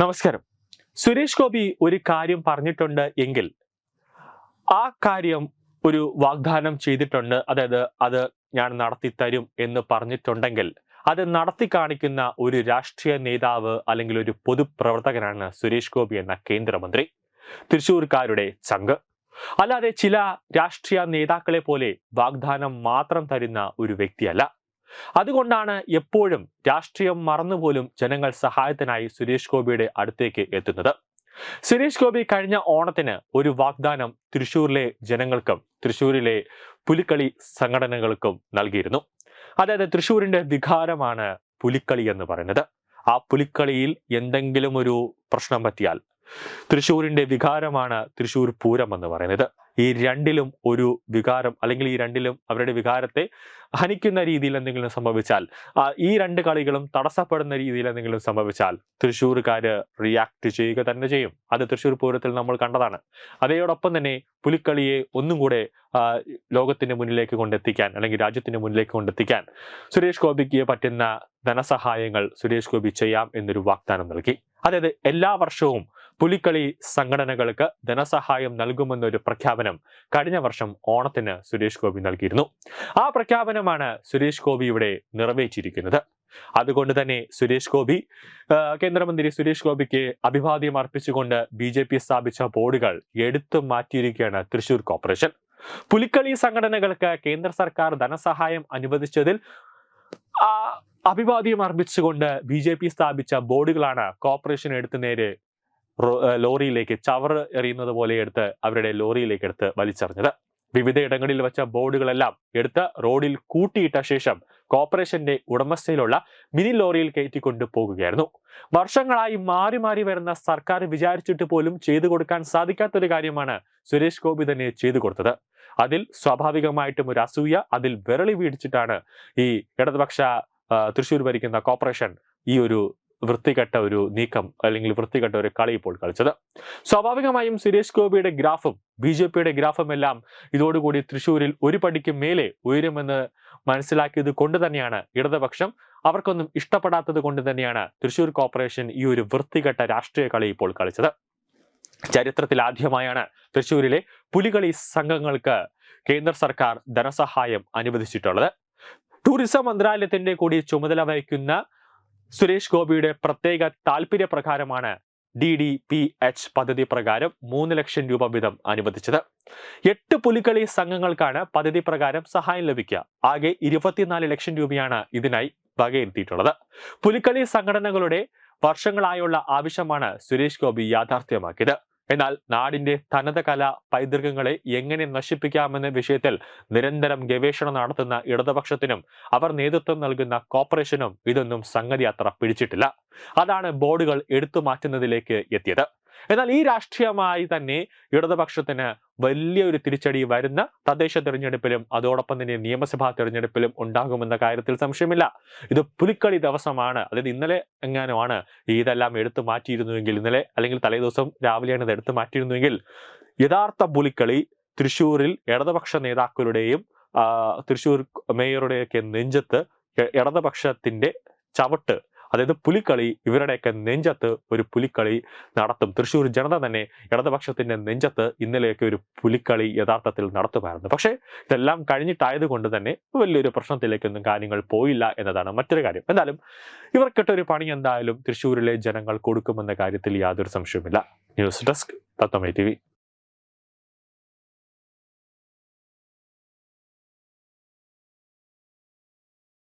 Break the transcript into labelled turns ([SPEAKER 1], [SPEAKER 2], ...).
[SPEAKER 1] നമസ്കാരം. സുരേഷ് ഗോപി ഒരു കാര്യം പറഞ്ഞിട്ടുണ്ട് എങ്കിൽ ആ കാര്യം ഒരു വാഗ്ദാനം ചെയ്തിട്ടുണ്ട് അതായത് അത് ഞാൻ നടത്തി തരും എന്ന് പറഞ്ഞിട്ടുണ്ടെങ്കിൽ അത് നടത്തി കാണിക്കുന്ന ഒരു രാഷ്ട്രീയ നേതാവ് അല്ലെങ്കിൽ ഒരു പൊതുപ്രവർത്തകനാണ് സുരേഷ് ഗോപി എന്ന കേന്ദ്രമന്ത്രി. തൃശൂർക്കാരുടെ ചങ്ക് അല്ലാതെ ചില രാഷ്ട്രീയ നേതാക്കളെ പോലെ വാഗ്ദാനം മാത്രം തരുന്ന ഒരു വ്യക്തിയല്ല. അതുകൊണ്ടാണ് എപ്പോഴും രാഷ്ട്രീയം മറന്നുപോലും ജനങ്ങൾ സഹായത്തിനായി സുരേഷ് ഗോപിയുടെ അടുത്തേക്ക് എത്തുന്നത്. സുരേഷ് ഗോപി കഴിഞ്ഞ ഓണത്തിന് ഒരു വാഗ്ദാനം തൃശൂരിലെ ജനങ്ങൾക്കും തൃശൂരിലെ പുലിക്കളി സംഘടനകൾക്കും നൽകിയിരുന്നു. അതായത് തൃശൂരിന്റെ വികാരമാണ് പുലിക്കളി എന്ന് പറയുന്നത്. ആ പുലിക്കളിയിൽ എന്തെങ്കിലും ഒരു പ്രശ്നം പറ്റിയാൽ തൃശൂരിന്റെ വികാരമാണ് തൃശൂർ പൂരം എന്ന് പറയുന്നത്. ഈ രണ്ടിലും ഒരു വികാരം അല്ലെങ്കിൽ ഈ രണ്ടിലും അവരുടെ വികാരത്തെ ഹനിക്കുന്ന രീതിയിൽ എന്തെങ്കിലും സംഭവിച്ചാൽ ഈ രണ്ട് കളികളും തടസ്സപ്പെടുന്ന രീതിയിൽ എന്തെങ്കിലും സംഭവിച്ചാൽ തൃശ്ശൂർക്കാര് റിയാക്ട് ചെയ്യുക തന്നെ ചെയ്യും. അത് തൃശ്ശൂർ പൂരത്തിൽ നമ്മൾ കണ്ടതാണ്. അതേയോടൊപ്പം തന്നെ പുലിക്കളിയെ ഒന്നും കൂടെ ലോകത്തിന്റെ മുന്നിലേക്ക് കൊണ്ടെത്തിക്കാൻ അല്ലെങ്കിൽ രാജ്യത്തിന്റെ മുന്നിലേക്ക് കൊണ്ടെത്തിക്കാൻ സുരേഷ് ഗോപിക്ക് പറ്റുന്ന ധനസഹായങ്ങൾ സുരേഷ് ഗോപി ചെയ്യാം എന്നൊരു വാഗ്ദാനം നൽകി. അതായത് എല്ലാ വർഷവും പുലിക്കളി സംഘടനകൾക്ക് ധനസഹായം നൽകുമെന്നൊരു പ്രഖ്യാപനം കഴിഞ്ഞ വർഷം ഓണത്തിന് സുരേഷ് ഗോപി നൽകിയിരുന്നു. ആ പ്രഖ്യാപനമാണ് സുരേഷ് ഗോപി ഇവിടെ നിറവേറ്റിയിരിക്കുന്നത്. അതുകൊണ്ട് തന്നെ സുരേഷ് ഗോപി കേന്ദ്രമന്ത്രി സുരേഷ് ഗോപിക്ക് അഭിവാദ്യം അർപ്പിച്ചുകൊണ്ട് ബി ജെ പി സ്ഥാപിച്ച ബോർഡുകൾ എടുത്തു മാറ്റിയിരിക്കുകയാണ് തൃശൂർ കോർപ്പറേഷൻ. പുലിക്കളി സംഘടനകൾക്ക് കേന്ദ്ര സർക്കാർ ധനസഹായം അനുവദിച്ചതിൽ അഭിവാദ്യം അർപ്പിച്ചുകൊണ്ട് ബി ജെ പി സ്ഥാപിച്ച ബോർഡുകളാണ് കോർപ്പറേഷൻ എടുത്തു നേരെ ലോറിയിലേക്ക് ചവർ എറിയുന്നത് പോലെ എടുത്ത് അവരുടെ ലോറിയിലേക്ക് എടുത്ത് വലിച്ചെറിഞ്ഞത്. വിവിധ ഇടങ്ങളിൽ വെച്ച ബോർഡുകളെല്ലാം എടുത്ത് റോഡിൽ കൂട്ടിയിട്ട ശേഷം കോർപ്പറേഷന്റെ ഉടമസ്ഥയിലുള്ള മിനി ലോറിയിൽ കയറ്റിക്കൊണ്ട് പോകുകയായിരുന്നു. വർഷങ്ങളായി മാറി മാറി വരുന്ന സർക്കാർ വിചാരിച്ചിട്ട് പോലും ചെയ്തു കൊടുക്കാൻ സാധിക്കാത്തൊരു കാര്യമാണ് സുരേഷ് ഗോപി തന്നെ ചെയ്തു കൊടുത്തത്. അതിൽ സ്വാഭാവികമായിട്ടും ഒരു അസൂയ അതിൽ വിരളി വീടിച്ചിട്ടാണ് ഈ ഇടതുപക്ഷ തൃശ്ശൂർ ഭരിക്കുന്ന കോർപ്പറേഷൻ ഈ ഒരു വൃത്തികെട്ട ഒരു നീക്കം അല്ലെങ്കിൽ വൃത്തികെട്ട ഒരു കളി ഇപ്പോൾ കളിച്ചത്. സ്വാഭാവികമായും സുരേഷ് ഗോപിയുടെ ഗ്രാഫും ബി ജെ പിയുടെ ഗ്രാഫും എല്ലാം ഇതോടുകൂടി തൃശ്ശൂരിൽ ഒരു പടിക്ക് മേലെ ഉയരുമെന്ന് മനസ്സിലാക്കിയത് കൊണ്ട് തന്നെയാണ് ഇടതുപക്ഷം. അവർക്കൊന്നും ഇഷ്ടപ്പെടാത്തത് കൊണ്ട് തന്നെയാണ് തൃശ്ശൂർ കോർപ്പറേഷൻ ഈ ഒരു വൃത്തികെട്ട രാഷ്ട്രീയ കളി ഇപ്പോൾ കളിച്ചത്. ചരിത്രത്തിൽ ആദ്യമായാണ് തൃശ്ശൂരിലെ പുലികളി സംഘങ്ങൾക്ക് കേന്ദ്ര സർക്കാർ ധനസഹായം അനുവദിച്ചിട്ടുള്ളത്. ടൂറിസം മന്ത്രാലയത്തിന്റെ കൂടി ചുമതല വഹിക്കുന്ന സുരേഷ് ഗോപിയുടെ പ്രത്യേക താല്പര്യപ്രകാരമാണ് ഡി ഡി പി എച്ച് പദ്ധതി പ്രകാരം മൂന്ന് ലക്ഷം രൂപ വീതം അനുവദിച്ചത്. എട്ട് പുലിക്കളി സംഘങ്ങൾക്കാണ് പദ്ധതി പ്രകാരം സഹായം ലഭിക്കുക. ആകെ ഇരുപത്തിനാല് ലക്ഷം രൂപയാണ് ഇതിനായി വകയിരുത്തിയിട്ടുള്ളത്. പുലിക്കളി സംഘടനകളുടെ വർഷങ്ങളായുള്ള ആവശ്യമാണ് സുരേഷ് ഗോപി യാഥാർത്ഥ്യമാക്കിയത്. എന്നാൽ നാടിന്റെ തനത കല പൈതൃകങ്ങളെ എങ്ങനെ നശിപ്പിക്കാമെന്ന വിഷയത്തിൽ നിരന്തരം ഗവേഷണം നടത്തുന്ന ഇടതുപക്ഷത്തിനും അവർ നേതൃത്വം നൽകുന്ന കോർപ്പറേഷനും ഇതൊന്നും സംഗതി അത്ര പിടിച്ചിട്ടില്ല. അതാണ് ബോർഡുകൾ എടുത്തു മാറ്റുന്നതിലേക്ക് എത്തിയത്. എന്നാൽ ഈ രാഷ്ട്രീയമായി തന്നെ ഇടതുപക്ഷത്തിന് വലിയൊരു തിരിച്ചടി വരുന്ന തദ്ദേശ തെരഞ്ഞെടുപ്പിലും അതോടൊപ്പം തന്നെ നിയമസഭാ തെരഞ്ഞെടുപ്പിലും ഉണ്ടാകുമെന്ന കാര്യത്തിൽ സംശയമില്ല. ഇത് പുലിക്കളി ദിവസമാണ്. അതായത് ഇന്നലെ എങ്ങാനുമാണ് ഇതെല്ലാം എടുത്തു മാറ്റിയിരുന്നുവെങ്കിൽ ഇന്നലെ അല്ലെങ്കിൽ തലേദിവസം രാവിലെയാണ് ഇത് എടുത്തു മാറ്റിയിരുന്നുവെങ്കിൽ യഥാർത്ഥ പുലിക്കളി തൃശ്ശൂരിൽ ഇടതുപക്ഷ നേതാക്കളുടെയും തൃശ്ശൂർ മേയറുടെയൊക്കെ നെഞ്ചത്ത് ഇടതുപക്ഷത്തിന്റെ ചവിട്ട് അതായത് പുലിക്കളി ഇവരുടെയൊക്കെ നെഞ്ചത്ത് ഒരു പുലിക്കളി നടത്തും. തൃശ്ശൂർ ജനത തന്നെ ഇടതുപക്ഷത്തിന്റെ നെഞ്ചത്ത് ഇന്നലെയൊക്കെ ഒരു പുലിക്കളി യഥാർത്ഥത്തിൽ നടത്തുമായിരുന്നു. പക്ഷേ ഇതെല്ലാം കഴിഞ്ഞിട്ടായതുകൊണ്ട് തന്നെ വലിയൊരു പ്രശ്നത്തിലേക്കൊന്നും കാര്യങ്ങൾ പോയില്ല എന്നതാണ് മറ്റൊരു കാര്യം. എന്തായാലും ഇവർക്കിട്ടൊരു പണി എന്തായാലും തൃശ്ശൂരിലെ ജനങ്ങൾ കൊടുക്കുമെന്ന കാര്യത്തിൽ യാതൊരു സംശയവുമില്ല. News desk തത്വമേ T